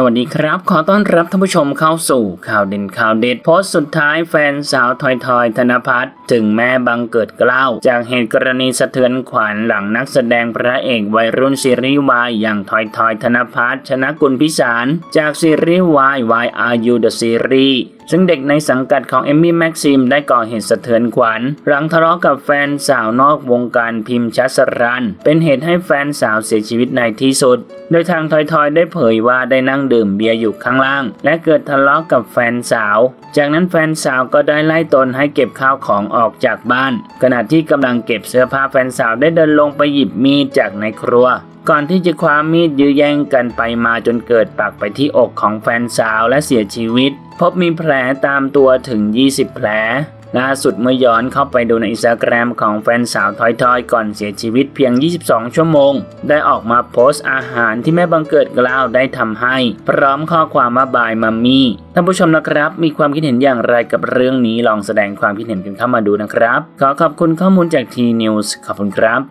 สวัสดีครับ ขอต้อนรับท่านผู้ชมเข้าสู่ข่าวเด่นข่าวเด็ดโพสต์สุดท้ายแฟนสาวทอยทอยธนพัฒน์ถึงแม่บังเกิดเกล้าวจากเหตุกรณีสะเทือนขวัญหลังนักแสดงพระเอกวัยรุ่นซีรีส์วายอย่างทอยทอยธนพัฒน์ชนะกุลพิสาร จากซีรีส์วาย Why Are You the Series ซึ่งเด็กในสังกัดของเอมมี่แม็กซิมได้ก่อเหตุสะเทือนขวัญหลังทะเลาะกับแฟนสาวนอกวงการพิมพ์ชัสรัน เป็นเหตุให้แฟนสาวเสียชีวิตในที่สุด โดยทางทอยทอยได้เผยว่าได้นั่งดื่มเบียร์อยู่ข้างล่าง และเกิดทะเลาะกับแฟนสาว จากนั้นแฟนสาวก็ได้ไล่ตนให้เก็บข้าวของออกจากบ้าน ขณะที่กำลังเก็บเสื้อผ้าแฟนสาวได้เดินลงไปหยิบมีดจากในครัว ก่อนที่จะคว้ามีดยื้อแย่งกันไปมาจนเกิดปักไปที่อกของแฟนสาวและเสียชีวิต พบมีแผลตามตัวถึง 20 แผลล่าสุดเมื่อย้อนเข้าไปดูในอินสตาแกรมของแฟนสาวทอยทอยก่อนเสียชีวิตเพียง 22 ชั่วโมง ได้ออกมาโพสต์อาหารที่แม่บังเกิดกล่าวได้ทำให้ พร้อมข้อความมาบายมัมมี่ท่านผู้ชมนะครับ มีความคิดเห็นอย่างไรกับเรื่องนี้ลองแสดงความคิดเห็นกันเข้ามาดูนะครับ ขอขอบคุณข้อมูลจากทีนิวส์ขอบคุณครับ